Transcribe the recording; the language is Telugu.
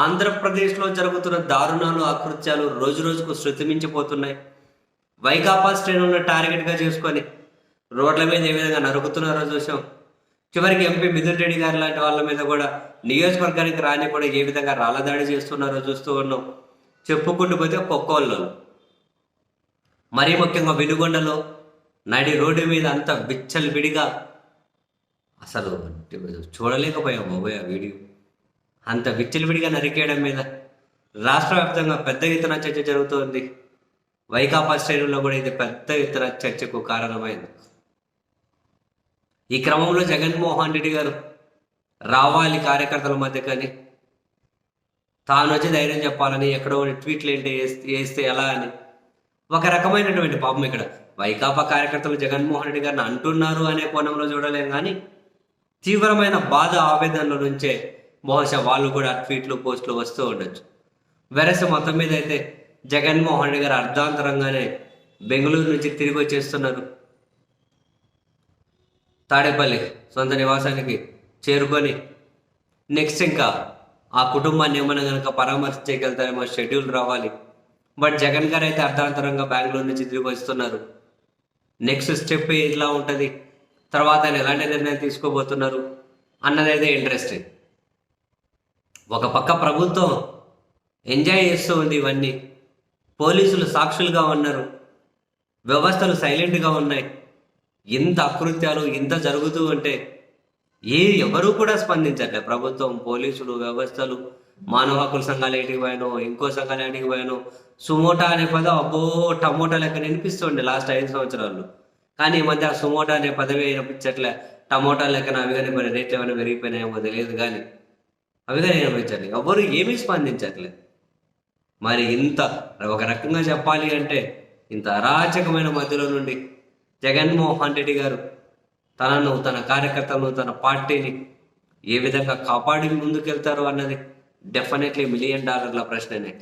ఆంధ్రప్రదేశ్లో జరుగుతున్న దారుణాలు అకృత్యాలు రోజు రోజుకు శృతిమించిపోతున్నాయి. వైకాపా శ్రేణులను టార్గెట్గా చేసుకొని రోడ్ల మీద ఏ విధంగా నరుకుతున్నారో చూసాం. చివరికి ఎంపీ మిథున్ రెడ్డి గారి లాంటి వాళ్ళ మీద కూడా నియోజకవర్గానికి రాని కూడా ఏ విధంగా రాళ్ళదాడి చేస్తున్నారో చూస్తూ ఉన్నాం. చెప్పుకుంటూ పోతే ఒక్కొక్కళ్ళు మరీ ముఖ్యంగా వెనుగొండలో నడి రోడ్డు మీద అంత విచ్చలు విడిగా అసలు చూడలేకపోయాం బాబోయ్ ఆ వీడియో. అంత విచ్చలవిడిగా నరికేయడం మీద రాష్ట్ర వ్యాప్తంగా పెద్ద ఎత్తున చర్చ జరుగుతోంది. వైకాపా శ్రేణుల్లో కూడా ఇది పెద్ద ఎత్తున చర్చకు కారణమైంది. ఈ క్రమంలో జగన్మోహన్ రెడ్డి గారు రావాలి కార్యకర్తల మధ్య కానీ తాను వచ్చి ధైర్యం చెప్పాలని ఎక్కడో ట్వీట్లు ఏంటి వేస్తే వేస్తే ఎలా అని ఒక రకమైనటువంటి పాపం ఇక్కడ. వైకాపా కార్యకర్తలు జగన్మోహన్ రెడ్డి గారిని అంటున్నారు అనే కోణంలో చూడలేం కానీ తీవ్రమైన బాధ ఆవేదనల నుంచే బహుశా వాళ్ళు కూడా ట్వీట్లు పోస్టులు వస్తూ ఉండొచ్చు. వెరస మొత్తం మీద అయితే జగన్మోహన్ రెడ్డి గారు అర్ధాంతరంగానే బెంగళూరు నుంచి తిరిగి వచ్చేస్తున్నారు. తాడేపల్లి సొంత నివాసానికి చేరుకొని నెక్స్ట్ ఇంకా ఆ కుటుంబాన్ని ఏమైనా కనుక పరామర్శించగలుగుతారేమో షెడ్యూల్ రావాలి. బట్ జగన్ గారు అయితే అర్ధాంతరంగా బెంగళూరు నుంచి తిరిగి వస్తున్నారు. నెక్స్ట్ స్టెప్ ఇలా ఉంటుంది. తర్వాత ఆయన ఎలాంటి నిర్ణయం తీసుకోబోతున్నారు అన్నదైతే ఇంట్రెస్టింగ్ ఒక పక్క ప్రభుత్వం ఎంజాయ్ చేస్తూ ఉంది ఇవన్నీ. పోలీసులు సాక్షులుగా ఉన్నారు. వ్యవస్థలు సైలెంట్గా ఉన్నాయి. ఇంత అకృత్యాలు ఇంత జరుగుతూ ఉంటే ఏ ఎవరూ కూడా స్పందించట్లే. ప్రభుత్వం పోలీసులు వ్యవస్థలు మానవ హక్కుల సంఘాలు ఏంటికి పోయాను ఇంకో సంఘాలు ఏంటికి పోయాను. సుమోటా అనే పదం అబ్బో టమోటా లెక్క వినిపిస్తుండే లాస్ట్ ఐదు సంవత్సరాలు కానీ ఈ మధ్య సుమోటా అనే పదవి వినిపించట్లే. టమోటా లెక్కన అవి కానీ మరి రేట్లు ఏమైనా పెరిగిపోయినాయేమో తెలియదు కానీ. అవి నిర్వహించాలి ఎవరు ఏమీ స్పందించట్లే. మరి ఇంత ఒక రకంగా చెప్పాలి అంటే ఇంత అరాచకమైన మధ్యలో నుండి జగన్మోహన్ రెడ్డి గారు తనను తన కార్యకర్తలను తన పార్టీని ఏ విధంగా కాపాడి ముందుకెళ్తారు అన్నది డెఫినెట్లీ మిలియన్ డాలర్ల ప్రశ్ననే.